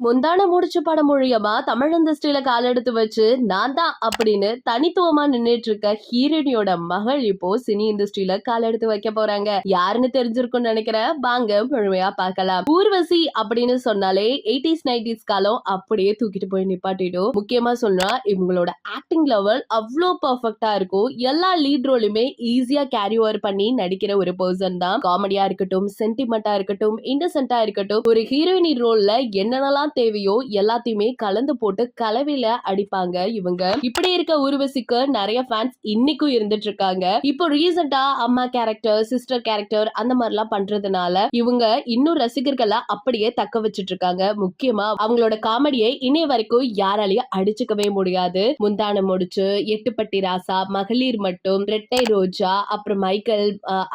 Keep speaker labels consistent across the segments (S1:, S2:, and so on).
S1: முந்தான முடிச்சு படம் மூலியமா தமிழ் இண்டஸ்ட்ரியில காலெடுத்து வச்சு நான் தான் அப்படின்னு தனித்துவமா நின்றுட்டு இருக்க ஹீரோனியோட மகள் இப்போ சினி இண்டஸ்ட்ரியில காலெடுத்து வைக்க போறாங்க. யாருன்னு தெரிஞ்சிருக்கும்னு நினைக்கிறேன் வாங்க முழுமையா பார்க்கலாம். ஊர்வசி அப்படின்னு சொன்னாலே எயிட்டிஸ் நைன்டிஸ் காலம் அப்படியே தூக்கிட்டு போய் நிப்பாட்டிடும். முக்கியமா சொன்னா இவங்களோட ஆக்டிங் லெவல் அவ்வளோ பர்ஃபெக்டா இருக்கும். எல்லா லீட் ரோலுமே ஈஸியா கேரி ஓவர் பண்ணி நடிக்கிற ஒரு பர்சன் தான். காமெடியா இருக்கட்டும் சென்டிமெண்டா இருக்கட்டும் இன்னசென்ட்டா இருக்கட்டும் ஒரு ஹீரோயினி ரோல்ல என்னென்னலாம் தேவையோ எல்லாத்தையுமே கலந்து போட்டு கலவையில அடிப்பாங்க இவங்க. இப்படி இருக்க உருவசிக்கு நிறைய ஃபேன்ஸ் இன்னைக்கும் இருந்துட்டு இருக்காங்க. இப்போ ரீசெண்டா அம்மா கேரக்டர் சிஸ்டர் கேரக்டர் அந்த மாதிரிலாம் பண்றதுனால இவங்க இன்னும் ரசிகர்களை அப்படியே தக்க வச்சிட்டு இருக்காங்க. முக்கியமா அவங்களோட காமெடியை இன்னை வரைக்கும் யாராலையும் அடிச்சுக்கவே முடியாது. முந்தானம் முடிச்சு எட்டுப்பட்டி ராசா மகளிர் மட்டும் ரெட்டை ரோஜா அப்புறம் மைக்கேல்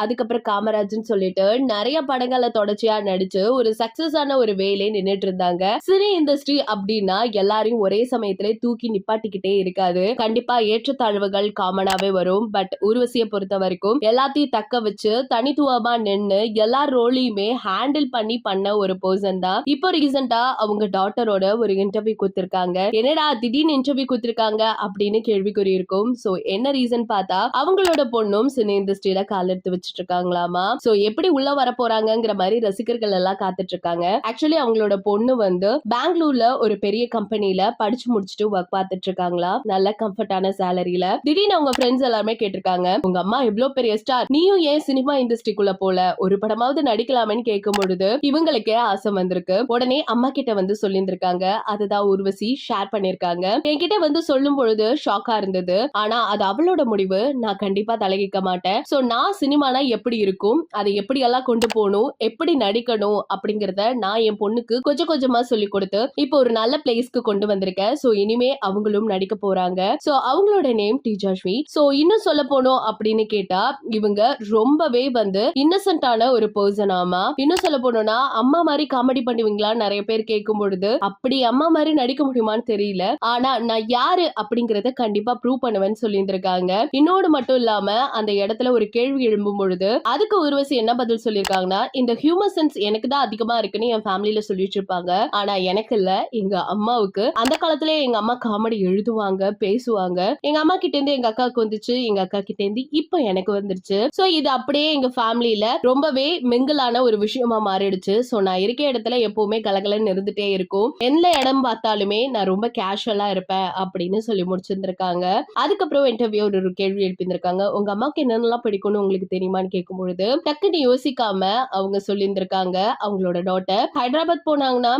S1: அதுக்கப்புறம் காமராஜ்னு சொல்லிட்டு நிறைய படங்களை தொடர்ச்சியா நடிச்சு ஒரு சக்சஸ் ஆன ஒரு வேலையை நின்னுட்டு இருந்தாங்க. சினி இண்டஸ்ட்ரி அப்படின்னா எல்லாரையும் ஒரே சமயத்துல தூக்கி நிப்பாட்டிக்கிட்டே இருக்காது. கண்டிப்பா ஏற்றத்தாழ்வுகள் காமனாவே வரும். பட் ஊர்வசியை பொறுத்த வரைக்கும் எல்லாத்தையும் தக்க வச்சு தனித்துவமா நின்று எல்லா ரோலையுமே ஹேண்டில் பண்ணி பண்ண ஒரு பர்சன் தான். இப்போ ரீசெண்டா அவங்க டாட்டரோட ஒரு இன்டர்வியூ கொடுத்திருக்காங்க. என்னடா திடீர்னு இன்டர்வியூ கொடுத்திருக்காங்க அப்படின்னு கேள்விக்குறி இருக்கும். சோ என்ன ரீசன் பார்த்தா அவங்களோட பொண்ணும் சினி இண்டஸ்ட்ரியில கால் எடுத்து வச்சிட்டு இருக்காங்களாமா சோ எப்படி உள்ள வர போறாங்கிற மாதிரி ரசிகர்கள் எல்லாம் காத்துட்டு இருக்காங்க ஆக்சுவலி அவங்களோட பொண்ணு வந்து பெங்களூர்ல ஒரு பெரிய கம்பெனில படிச்சு முடிச்சுட்டு ஒர்க் பார்த்துட்டு இருக்காங்களா? நல்ல கம்ஃபர்டான சேலரியில திடீர்னு அவங்க ஃப்ரெண்ட்ஸ் எல்லாருமே கேட்டிருக்காங்க உங்க அம்மா இவ்வளவு பெரிய ஸ்டார் நீயும் ஏன் சினிமா இண்டஸ்ட்ரிக்குள்ள போல? ஒரு படமாவது நடிக்கலாமேன்னு கேட்கும் பொழுது இவங்களுக்கே ஆசை வந்திருக்கு. உடனே அம்மா கிட்ட வந்து சொல்லியிருந்திருக்காங்க. அதுதான் உருவசி ஷேர் பண்ணிருக்காங்க என்கிட்ட வந்து சொல்லும் பொழுது ஷாக்கா இருந்தது. ஆனா அது அவளோட முடிவு. நான் கண்டிப்பா தலையிக்க மாட்டேன். சோ நான் சினிமானா எப்படி இருக்கும்? அதை எப்படி எல்லாம் கொண்டு போகணும்? எப்படி நடிக்கணும்? அப்படிங்கறத நான் என் பொண்ணுக்கு கொஞ்சம் கொஞ்சமா சொல்லி கொடுத்து இப்போ ஒரு நல்ல பிளேஸ்க்கு கொண்டு வந்திருக்கேன் சோ இனிமே அவங்களும் நடிக்க போறாங்க. சோ அவங்களோட நேம் டீஜாஷ்வி சோ இன்னும் சொல்ல போனோம் அப்படின்னு கேட்டா இவங்க ரொம்பவே வந்து இன்னசென்டான ஒரு பர்சன் ஆமா. இன்னும் சொல்ல போனோம்னா அம்மா மாதிரி காமெடி பண்ணுவீங்களா நிறைய பேர் கேட்கும் பொழுது அப்படி அம்மா மாதிரி நடிக்க முடியுமான்னு தெரியல. ஆனா நான் யாரு அப்படிங்கறத கண்டிப்பா ப்ரூவ் பண்ணுவேன்னு சொல்லியிருந்திருக்காங்க. இன்னொன்று மட்டும் இல்லாம அந்த இடத்துல ஒரு கேள்வி எழும்பும் பொழுது அதுக்கு உருவசி என்ன பதில் சொல்லியிருக்காங்கன்னா இந்த ஹியூமர் சென்ஸ் எனக்கு தான் அதிகமா இருக்குன்னு என் ஃபேமிலியில சொல்லிட்டு இருப்பாங்க. ஆனா எனக்கு இல்ல. எங்க அம்மாவுக்கு. அந்த காலத்துல எங்க அம்மா காமெடி எழுதுவாங்க பேசுவாங்க. எங்க அம்மா கிட்ட இருந்து எங்க அக்காவுக்கு வந்துச்சு எங்க அக்கா கிட்ட இருந்து இப்போ எனக்கு வந்துருச்சு. சோ இது அப்படியே எங்க ஃபேமிலியில ரொம்பவே மிங்கிளான ஒரு விஷயமா மாறிடுச்சு. சோ நான் இருக்க இடத்துல எப்பவுமே கலகலன்னு இருந்துட்டே இருக்கும். எந்த இடம் பார்த்தாலுமே நான் ரொம்ப கேஷுவலா இருப்பேன் அப்படின்னு சொல்லி முடிச்சிருந்திருக்காங்க. அதுக்கப்புறம் இன்டர்வியூ ஒரு கேள்வி எழுப்பியிருந்திருக்காங்க. உங்க அம்மாவுக்கு என்னென்னலாம் பிடிக்கும்னு உங்களுக்கு தெரியுமான்னு கேட்கும் பொழுது டக்குன்னு யோசிக்காம அவங்க சொல்லியிருந்திருக்காங்க அவங்களோட டாட்டர் ஹைதராபாத் போனாங்கன்னா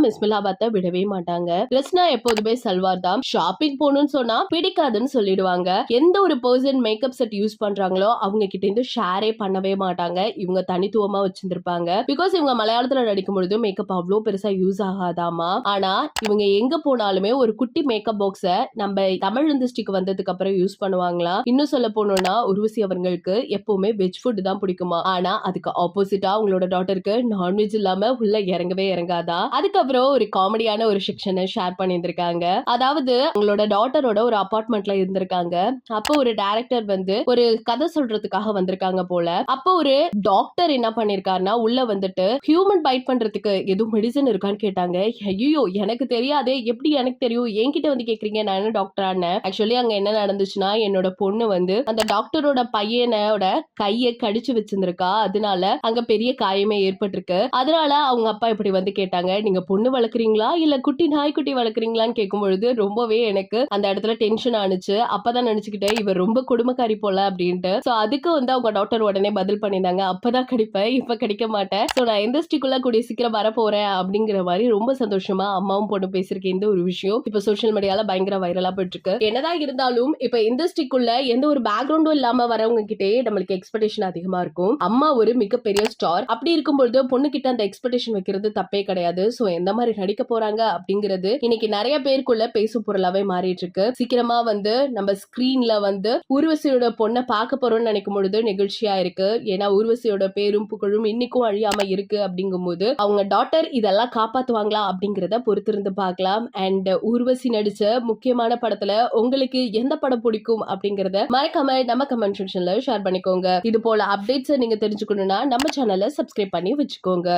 S1: மிஸ்மிலாபாத்தை விடவே மாட்டாங்க. ட்ரெஸ்னா எப்போதுமே சல்வார் தான். ஷாப்பிங் போகணும்னு சொன்னா பிடிக்காதுன்னு சொல்லிடுவாங்க. எந்த ஒரு பர்சன் மேக்கப் செட் யூஸ் பண்றாங்களோ அவங்க கிட்ட இருந்து ஷேரே பண்ணவே மாட்டாங்க. இவங்க தனித்துவமா வச்சிருந்திருப்பாங்க. பிகாஸ் இவங்க மலையாளத்துல நடிக்கும் பொழுது மேக்கப் அவ்வளோ பெருசா யூஸ் ஆகாதாமா? ஆனா இவங்க எங்க போனாலுமே ஒரு குட்டி மேக்கப் பாக்ஸ நம்ம தமிழ் இண்டஸ்ட்ரிக்கு வந்ததுக்கு அப்புறம் யூஸ் பண்ணுவாங்களா? இன்னும் சொல்ல போனோம்னா உருவசி அவங்களுக்கு எப்பவுமே வெஜ் ஃபுட் தான் பிடிக்குமா? ஆனா அதுக்கு ஆப்போசிட்டா அவங்களோட டாட்டருக்கு நான்வெஜ் இல்லாம உள்ள இறங்கவே இறங்காதா? அதுக்கப்புறம் ஒரு காமெடியான ஒரு செக்ஷனை ஷேர் பண்ணியிருந்திருக்காங்க. அதாவது அவங்களோட டாட்டரோட ஒரு அபார்ட்மெண்ட்ல இருந்திருக்காங்க. அப்போ ஒரு டைரக்டர் வந்து ஒரு கதை சொல்றதுக்காக வந்திருக்காங்க போல. அப்போ ஒரு டாக்டர் என்ன பண்ணிருக்காருன்னா உள்ள வந்துட்டு ஹியூமன் பைட் பண்றதுக்கு எதுவும் மெடிசன் இருக்கான்னு கேட்டாங்க. ஐயோ எனக்கு தெரியாதே எப்படி எனக்கு தெரியும்? என்கிட்ட வந்து கேக்குறீங்க நான் என்ன டாக்டரான ஆக்சுவலி அங்க என்ன நடந்துச்சுன்னா என்னோட பொண்ணு வந்து அந்த டாக்டரோட பையனோட கையை கடிச்சு வச்சிருந்திருக்கா. அதனால அங்க பெரிய காயமே ஏற்பட்டிருக்கு. அதனால அவங்க அப்பா இப்படி வந்து கேட்டாங்க நீங்க பொண்ணு வளர்க்குறீங்க வளர்க்குறீங்களா? இல்ல குட்டி நாய்க்குட்டி வளர்க்குறீங்களான்னு கேட்கும் பொழுது ரொம்பவே எனக்கு அந்த இடத்துல டென்ஷன் ஆனிச்சு. அப்பதான் நினைச்சுக்கிட்டேன் இவர் ரொம்ப குடும்பக்காரி போல அப்படின்ட்டு. சோ அதுக்கு வந்து அவங்க டாக்டர் உடனே பதில் பண்ணியிருந்தாங்க அப்பதான் கிடைப்பேன். இப்ப கிடைக்க மாட்டேன். சோ நான் இண்டஸ்ட்ரிக்குள்ள கூடிய சீக்கிரம் வர போறேன் அப்படிங்கிற மாதிரி ரொம்ப சந்தோஷமா அம்மாவும் பொண்ணு பேசிருக்க இந்த ஒரு விஷயம் இப்ப சோஷியல் மீடியால பயங்கர வைரலா போயிட்டு இருக்கு என்னதான் இருந்தாலும் இப்ப இண்டஸ்ட்ரிக்குள்ள எந்த ஒரு பேக்ரவுண்டும் இல்லாம வரவங்க கிட்டே நம்மளுக்கு எக்ஸ்பெக்டேஷன் அதிகமா இருக்கும். அம்மா ஒரு மிகப்பெரிய ஸ்டார் அப்படி இருக்கும்பொழுது பொண்ணு கிட்ட அந்த எக்ஸ்பெக்டேஷன் வைக்கிறது தப்பே கிடையாது. சோ எந்த மாதிரி நடிக்க போறாங்க அப்படிங்கிறது இன்னைக்கு நிறைய பேருக்குள்ள பேசும் பொருளாவே மாறிட்டு இருக்கு சீக்கிரமா வந்து நம்ம ஸ்கிரீன்ல வந்து ஊர்வசியோட பொண்ணை பார்க்க போறோம்னு நினைக்கும் பொழுது நெகிழ்ச்சியா இருக்கு. ஏன்னா ஊர்வசியோட பேரும் புகழும் இன்னைக்கும் அழியாம இருக்கு அப்படிங்கும்போது அவங்க டாட்டர் இதெல்லாம் காப்பாத்துவாங்களா அப்படிங்கிறத பொறுத்திருந்து பார்க்கலாம். அண்ட் ஊர்வசி நடிச்ச முக்கியமான படத்துல உங்களுக்கு எந்த படம் பிடிக்கும் அப்படிங்கறத மறக்காம நம்ம கமெண்ட் செக்ஷன்ல ஷேர் பண்ணிக்கோங்க. இது போல அப்டேட்ஸ் நீங்க தெரிஞ்சுக்கணும்னா நம்ம சேனலை சப்ஸ்கிரைப் பண்ணி வச்சுக்கோங்க.